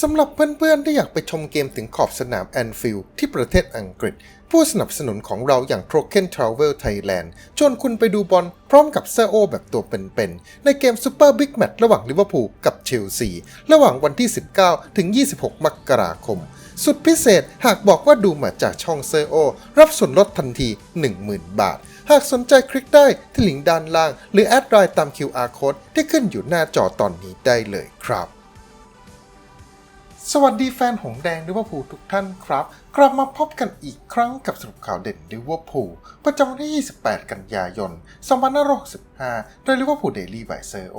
สำหรับเพื่อนๆ ที่อยากไปชมเกมถึงขอบสนามแอนฟิลด์ที่ประเทศอังกฤษ ผู้สนับสนุนของเราอย่าง Token Travel Thailand ชวนคุณไปดูบอลพร้อมกับเซอโอแบบตัวเป็นๆ ในเกมซูเปอร์บิ๊กแมตช์ระหว่างลิเวอร์พูลกับเชลซี ระหว่างวันที่ 19 ถึง 26 มกราคม สุดพิเศษหากบอกว่าดูมาจากช่องเซอโอรับส่วนลดทันที 10,000 บาท หากสนใจคลิกได้ที่ลิงก์ด้านล่าง หรือแอดไลน์ตาม QR code ที่ขึ้นอยู่หน้าจอตอนนี้ได้เลยครับ สวัสดีแฟนหงแดงลิเวอร์พูลทุกท่านครับ กลับมาพบกันอีกครั้งกับสรุปข่าวเด่นลิเวอร์พูลประจำวันที่ 28 กันยายน 2565 โดยลิเวอร์พูลเดลี่ไวเซอร์โอ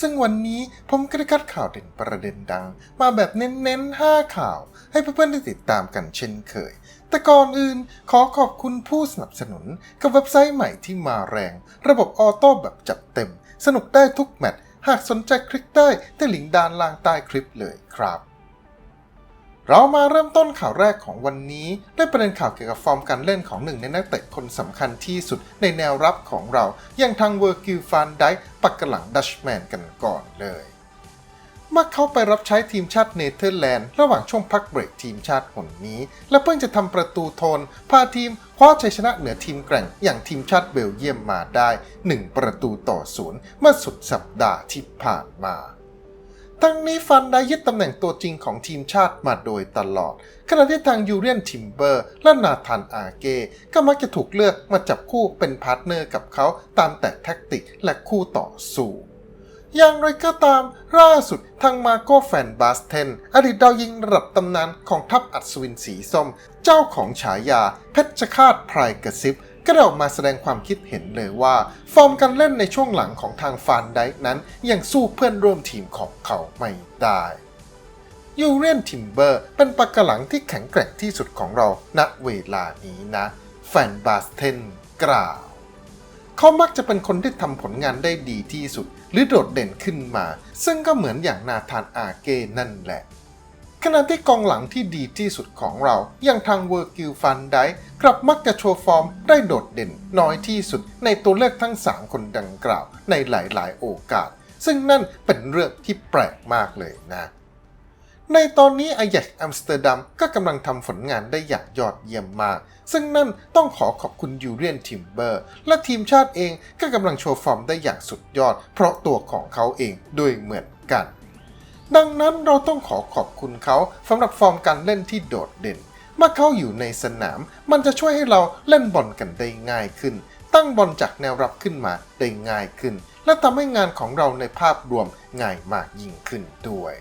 ซึ่งวันนี้ผมก็ได้คัดข่าวเด่นประเด็นดัง มาแบบเน้นๆ 5 ข่าว ให้เพื่อนๆได้ติดตามกันเช่นเคย แต่ก่อนอื่นขอขอบคุณผู้สนับสนุน กับเว็บไซต์ใหม่ที่มาแรง ระบบออโต้แบบจัดเต็ม สนุกได้ทุกแมตช์หากสนใจคลิกได้ที่ลิงก์ด้านล่างใต้คลิปเลยครับ เรามาเริ่มต้นข่าวแรกของวันนี้ด้วยประเด็นข่าวเกี่ยวกับฟอร์มการเล่นของหนึ่งในนักเตะคนสำคัญที่สุดในแนวรับของเรา อย่างทางเวอร์กิลฟานไดปักกะหลังดัชแมนกันก่อนเลยเมื่อเขาไปรับใช้ทีมชาติเนเธอร์แลนด์ระหว่างช่วงพักเบรกทีมชาติหนนี้ และเพิ่งจะทำประตูโทน พาทีมคว้าชัยชนะเหนือทีมแกร่งอย่างทีมชาติเบลเยียมมาได้ 1 ประตูต่อศูนย์เมื่อสุดสัปดาห์ที่ผ่านมา ทั้งนี้ฟันได้ยึดตำแหน่งตัวจริงของทีมชาติมาโดยตลอด ขณะที่ทางยูเรียนทิมเบอร์และนาธานอาเก้ก็มักจะถูกเลือกมาจับคู่เป็นพาร์ทเนอร์กับเขาตามแต่แท็กติกและคู่ต่อสู้อย่างไรก็ตามล่าสุดทางมาโกแฟนบาสเทน อดีตดาวยิงระดับตำนานของทัพอัศวินสีส้ม เจ้าของฉายาเพชรฆาตพรายกระซิบ ก็ได้ออกมาแสดงความคิดเห็นเลยว่า ฟอร์มการเล่นในช่วงหลังของทางฟานไดค์นั้น ยังสู้เพื่อนร่วมทีมของเขาไม่ได้ยูเรียนทิมเบอร์เป็นปากกหลังที่แข็งแกร่งที่สุดของเราณเวลานี้นะแฟนบาสเทนกล่าวเขามักจะเป็นคนที่ทำผลงานได้ดีที่สุด หรือโดดเด่นขึ้นมา ซึ่งก็เหมือนอย่างนาธานอาเก้นั่นแหละ ขณะที่กองหลังที่ดีที่สุดของเรา อย่างทางเวอร์กิลฟันไดกลับมักจะโชว์ฟอร์มได้โดดเด่นน้อยที่สุดในตัวเลือกทั้ง 3 คนดังกล่าวในหลายๆ โอกาส ซึ่งนั่นเป็นเรื่องที่แปลกมากเลยนะ ในตอนนี้อายักอัมสเตอร์ดัมก็กำลังทำผลงานได้อย่างยอดเยี่ยมมาก ซึ่งนั่นต้องขอขอบคุณยูเรียนทิมเบอร์ และทีมชาติเองก็กำลังโชว์ฟอร์มได้อย่างสุดยอด เพราะตัวของเขาเองด้วยเหมือนกัน ดังนั้นเราต้องขอขอบคุณเขาสำหรับฟอร์มการเล่นที่โดดเด่น เมื่อเขาอยู่ในสนาม มันจะช่วยให้เราเล่นบอลกันได้ง่ายขึ้น ตั้งบอลจากแนวรับขึ้นมาได้ง่ายขึ้น และทำให้งานของเราในภาพรวมง่ายมากยิ่งขึ้นด้วย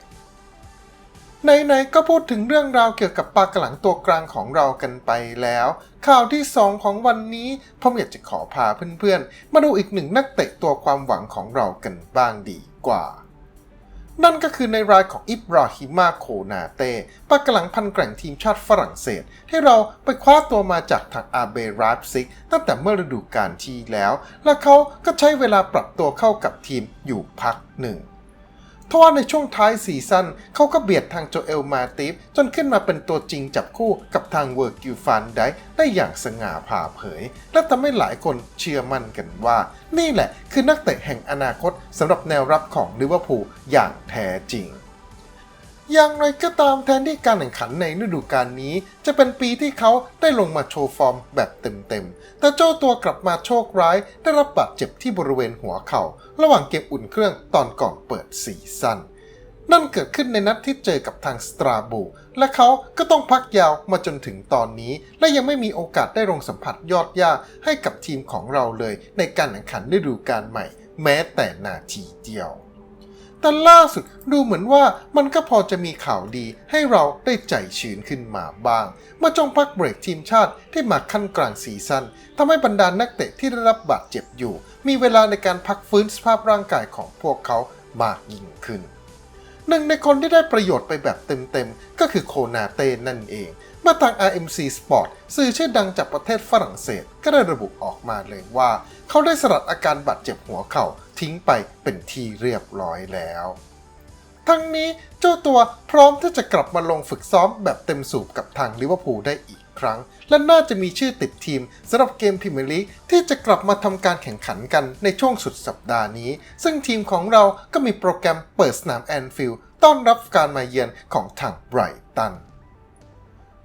ไหนๆก็พูดถึงเรื่องราวเกี่ยวกับปลากระหลังตัวกลางของเรากันไปแล้ว ข่าวที่ 2 ของวันนี้ผมอยากจะขอพาเพื่อนๆ มาดูอีกหนึ่งนักเตะตัวความหวังของเรากันบ้างดีกว่า นั่นก็คือในรายของอิบราฮิมาโคนาเต้ปากกระหลังพันแกร่งทีมชาติฝรั่งเศส ที่เราไปคว้าตัวมาจากทางอาเบราบซิก ตั้งแต่เมื่อฤดูกาลที่แล้ว และเขาก็ใช้เวลาปรับตัวเข้ากับทีมอยู่พักหนึ่ง ทว่าในช่วงท้ายซีซั่นเขาก็เบียดทางโจเอลมาติฟจนขึ้นมาเป็นตัวจริงจับคู่กับทางเวิร์กิวฟันได้ได้อย่างสง่าผ่าเผย และทำให้หลายคนเชื่อมั่นกันว่า นี่แหละคือนักเตะแห่งอนาคตสำหรับแนวรับของลิเวอร์พูลอย่างแท้จริง อย่างไรก็ตามแทนที่การแข่งขันในฤดูกาลนี้ จะเป็นปีที่เขาได้ลงมาโชว์ฟอร์มแบบเต็มๆ แต่เจ้าตัวกลับมาโชคร้ายได้รับบาดเจ็บที่บริเวณหัวเข่า ระหว่างเกมอุ่นเครื่องตอนก่อนเปิดซีซั่นนั่นเกิดขึ้นในนัดที่เจอกับทางสตราบูและเขาก็ต้องพักยาวมาจนถึงตอนนี้ และยังไม่มีโอกาสได้ลงสัมผัสยอดย่าให้กับทีมของเราเลย ในการแข่งขันฤดูกาลใหม่ แม้แต่นาทีเดียว แต่ล่าสุดดูเหมือนว่ามันก็พอจะมีข่าวดีให้เราได้ใจชื้นขึ้นมาบ้าง เมื่อจงพักเบรกทีมชาติที่มาขั้นกลางซีซั่นทำให้บรรดานักเตะที่ได้รับบาดเจ็บอยู่ มีเวลาในการพักฟื้นสภาพร่างกายของพวกเขามากยิ่งขึ้นหนึ่งในคนที่ได้ประโยชน์ไปแบบเต็มๆ ก็คือโคนาเต้นั่นเอง เมื่อทาง RMC Sport สื่อชื่อดังจากประเทศฝรั่งเศสก็ได้ระบุออกมาเลยว่า เขาได้สลัดอาการบาดเจ็บหัวเข่าทิ้งไปเป็นที่เรียบร้อยแล้ว ทั้งนี้เจ้าตัวพร้อมที่จะกลับมาลงฝึกซ้อมแบบเต็มสูบกับทางลิเวอร์พูลได้อีกคครั้ง และน่าจะมีชื่อติดทีมสำหรับเกมพรีเมียร์ลีกที่จะกลับมาทำการแข่งขันกันในช่วงสุดสัปดาห์นี้ ซึ่งทีมของเราก็มีโปรแกรมเปิดสนามแอนฟิลด์ต้อนรับการมาเยือนของทางไบรตัน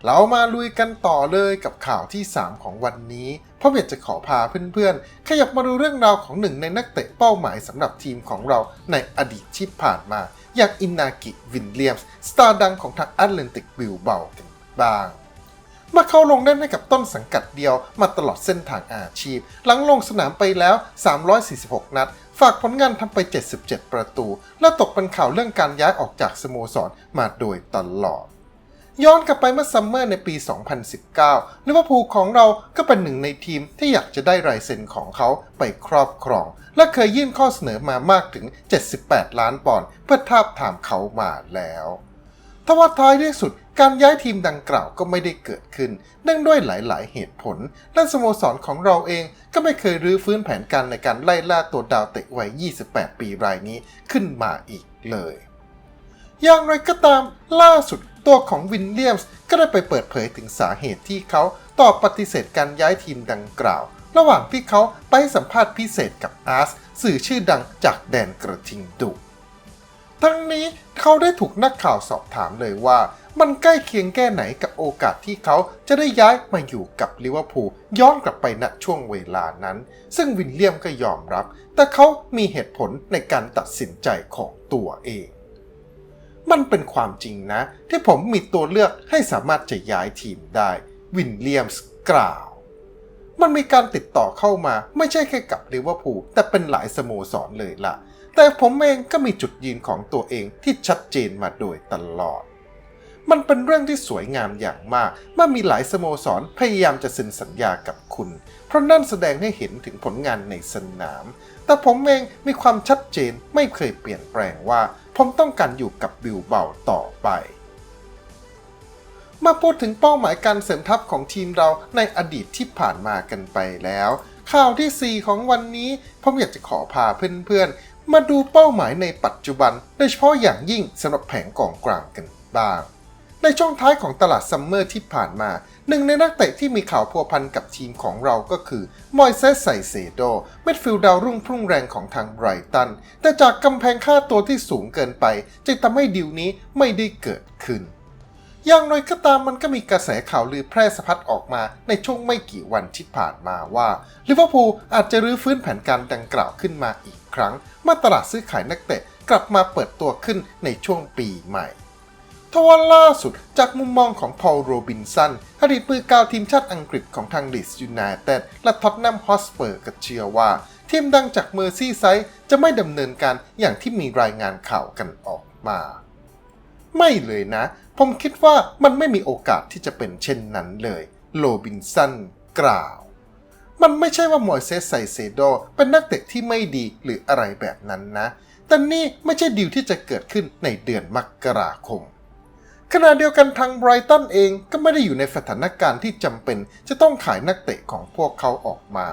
เรามาลุยกันต่อเลยกับข่าวที่ 3 ของวันนี้เพราะอยจะขอพาเพื่อนๆ ขยับมาดูเรื่องราวของหนึ่งในนักเตะเป้าหมายสำหรับทีมของเราในอดีตที่ผ่านมา อย่างอินนากิวินเลียมส์สตาร์ดังของทางแอตแลนติกบิลเบากันบ้างมาเข้าลงเล่นให้กับต้นสังกัดเดียวมาตลอดเส้นทางอาชีพ หลังลงสนามไปแล้ว 346 นัด ฝากผลงานทำไป 77 ประตู และตกเป็นข่าวเรื่องการย้ายออกจากสโมสรมาโดยตลอด ย้อนกลับไปเมื่อซัมเมอร์ในปี 2019ลิเวอร์พูลของเราก็เป็นหนึ่งในทีมที่อยากจะได้ลายเซ็นของเขาไปครอบครอง และเคยยื่นข้อเสนอมามากถึง 78 ล้านปอนด์เพื่อทาบทามเขามาแล้วทว่าท้ายที่สุดการย้ายทีมดังกล่าวก็ไม่ได้เกิดขึ้นเนื่องด้วยหลาย ๆ เหตุผลและสโมสรของเราเองก็ไม่เคยรื้อฟื้นแผนการในการไล่ล่าตัวดาวเตะวัย 28 ปีรายนี้ขึ้นมาอีกเลย อย่างไรก็ตามล่าสุด ตัวของวินเลียมส์ก็ได้ไปเปิดเผยถึงสาเหตุที่เขาตอบปฏิเสธการย้ายทีมดังกล่าว ระหว่างที่เขาไปสัมภาษณ์พิเศษกับอาร์สสื่อชื่อดังจากแดนกระทิงดุทั้งนี้เขาได้ถูกนักข่าวสอบถามเลยว่ามันใกล้เคียงแค่ไหนกับโอกาสที่เขาจะได้ย้ายมาอยู่กับลิเวอร์พูลย้อนกลับไปณช่วงเวลานั้น ซึ่งวินเลียมก็ยอมรับ แต่เขามีเหตุผลในการตัดสินใจของตัวเอง มันเป็นความจริงนะ ที่ผมมีตัวเลือกให้สามารถจะย้ายทีมได้ วินเลียมส์กล่าว มันมีการติดต่อเข้ามาไม่ใช่แค่กับลิเวอร์พูลแต่เป็นหลายสโมสรเลยล่ะ แต่ผมเองก็มีจุดยืนของตัวเองที่ชัดเจนมาโดยตลอด มันเป็นเรื่องที่สวยงามอย่างมากเมื่อมีหลายสโมสรพยายามจะเซ็นสัญญากับคุณ เพราะนั่นแสดงให้เห็นถึงผลงานในสนาม แต่ผมเองมีความชัดเจนไม่เคยเปลี่ยนแปลงว่า ผมต้องการอยู่กับบิลเบาต่อไป มาพูดถึงเป้าหมายการเสริมทัพของทีมเราในอดีตที่ผ่านมากันไปแล้ว ข่าวที่ 4 ของวันนี้ ผมอยากจะขอพาเพื่อนๆ มาดูเป้าหมายในปัจจุบัน โดยเฉพาะอย่างยิ่งสำหรับแผงกองกลางกันบ้าง ในช่วงท้ายของตลาดซัมเมอร์ที่ผ่านมา หนึ่งในนักเตะที่มีข่าวพัวพันกับทีมของเราก็คือ มอยเซสไซเซโดเมดฟิลด์ดาวรุ่งพุ่งแรงของทางไบรตัน แต่จากกำแพงค่าตัวที่สูงเกินไป จึงทำให้ดีลนี้ไม่ได้เกิดขึ้น อย่างไรก็ตามมันก็มีกระแสข่าวลือแพร่สะพัดออกมาในช่วงไม่กี่วันที่ผ่านมาว่าลิเวอร์พูลอาจจะรื้อฟื้นแผนการดังกล่าวขึ้นมาอีกครั้งเมื่อตลาดซื้อขายนักเตะกลับมาเปิดตัวขึ้นในช่วงปีใหม่ ทว่าล่าสุดจากมุมมองของพอลโรบินสันอดีตมือกาวทีมชาติอังกฤษของทางลีสยูไนเต็ดและท็อตแนมฮอสเปอร์ก็เชื่อว่า ทีมดังจากเมอร์ซี่ไซด์จะไม่ดำเนินการอย่างที่มีรายงานข่าวกันออกมา ไม่เลยนะ ผมคิดว่ามันไม่มีโอกาสที่จะเป็นเช่นนั้นเลย โรบินสันกล่าว มันไม่ใช่ว่ามอยเซสไซเซโดเป็นนักเตะที่ไม่ดีหรืออะไรแบบนั้นนะ แต่นี่ไม่ใช่ดีลที่จะเกิดขึ้นในเดือนมกราคม ขณะเดียวกันทางไบรตันเองก็ไม่ได้อยู่ในสถานการณ์ที่จำเป็นจะต้องขายนักเตะของพวกเขาออกมา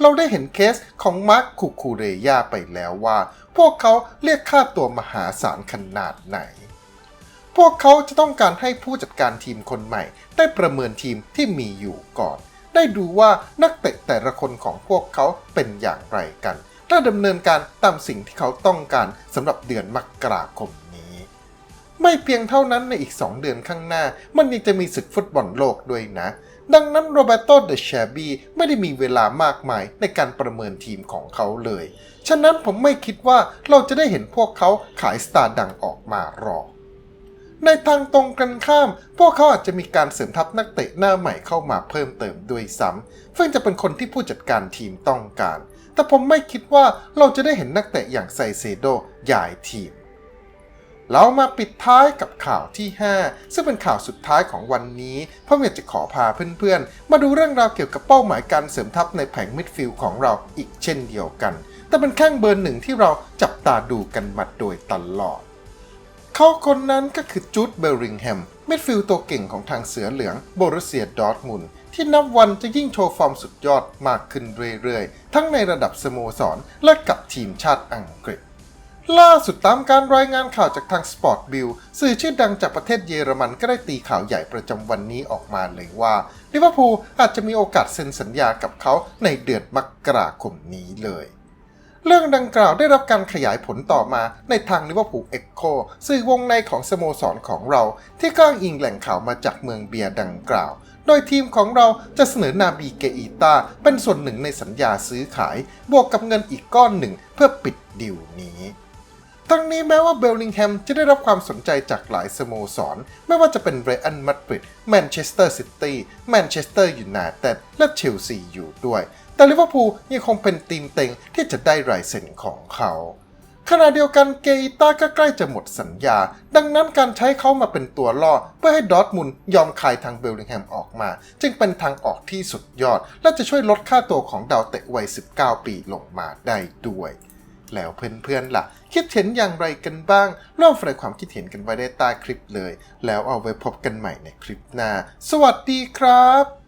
เราได้เห็นเคสของมาร์คคูคูเรยาไปแล้วว่า พวกเขาเรียกค่าตัวมหาศาลขนาดไหน พวกเขาจะต้องการให้ผู้จัดการทีมคนใหม่ ได้ประเมินทีมที่มีอยู่ก่อน ได้ดูว่านักเตะแต่ละคนของพวกเขาเป็นอย่างไรกัน และดำเนินการตามสิ่งที่เขาต้องการสำหรับเดือนมกราคม ไม่เพียงเท่านั้นในอีก 2 เดือนข้างหน้า มันยังจะมีศึกฟุตบอลโลกด้วยนะ ดังนั้นโรเบโตเดอแชบีไม่ได้มีเวลามากมายในการประเมินทีมของเขาเลย ฉะนั้นผมไม่คิดว่าเราจะได้เห็นพวกเขาขายสตาร์ดังออกมารอในทางตรงกันข้าม พวกเขาอาจจะมีการเสริมทัพนักเตะหน้าใหม่เข้ามาเพิ่มเติมด้วยซ้ำซึ่งจะเป็นคนที่ผู้จัดการทีมต้องการ แต่ผมไม่คิดว่าเราจะได้เห็นนักเตะอย่างไซเซโดย้ายทีม เรามาปิดท้ายกับข่าวที่ 5 ซึ่งเป็นข่าวสุดท้ายของวันนี้เพราะอยากจะขอพาเพื่อนๆ มาดูเรื่องราวเกี่ยวกับเป้าหมายการเสริมทัพในแผงมิดฟิลด์ของเราอีกเช่นเดียวกัน แต่เป็นแข้งเบอร์หนึ่งที่เราจับตาดูกันมาโดยตลอด เขาคนนั้นก็คือจูดเบลริงแฮมมิดฟิลด์ตัวเก่งของทางเสือเหลืองโบรุเซียดอร์ทมุนที่นับวันจะยิ่งโชว์ฟอร์มสุดยอดมากขึ้นเรื่อยๆ ทั้งในระดับสโมสรและกับทีมชาติอังกฤษ ล่าสุดตามการรายงานข่าวจากทาง Sport b i l l สื่อชื่อดังจากประเทศเยอรมันก็ได้ตีข่าวใหญ่ประจำวันนี้ออกมาเลยว่าลิเวอร์พูลอาจจะมีโอกาสเซ็นสัญญากับเขาในเดือนมกราคมนี้เลย เรื่องดังกล่าวได้รับการขยายผลต่อมาในทางลิเวอร์พูลเอ็กโคสื่อวงในของสโมสรของเรา ที่ก้างอิงแหล่งข่าวมาจากเมืองเบียร์ดังกล่าวโดยทีมของเราจะเสนอนาบีเกอีตาเป็นส่วนหนึ่งในสัญญาซื้อขาย บวกกับเงินอีกก้อนหนึ่งเพื่อปิดดิวนี้ ทั้งนี้แม้ว่าเบลลิงแฮมจะได้รับความสนใจจากหลายสโมสร ไม่ว่าจะเป็นเรอัลมาดริดแมนเชสเตอร์ซิตี้แมนเชสเตอร์ยูไนเต็ดและเชลซีอยู่ด้วย แต่ลิเวอร์พูลยังคงเป็นทีมเต็งที่จะได้รายเซ็นของเขาขณะเดียวกันเกอิต้าก็ใกล้จะหมดสัญญา ดังนั้นการใช้เขามาเป็นตัวล่อ เพื่อให้ดอร์ทมุนยอมขายทางเบลลิงแฮมออกมา จึงเป็นทางออกที่สุดยอด และจะช่วยลดค่าตัวของดาวเตะวัย 19 ปีลงมาได้ด้วย แล้วเพื่อนๆล่ะ คิดเห็นอย่างไรกันบ้างร่วมแสดงความคิดเห็นกันไว้ได้ใต้คลิปเลย แล้วเอาไว้พบกันใหม่ในคลิปหน้า สวัสดีครับ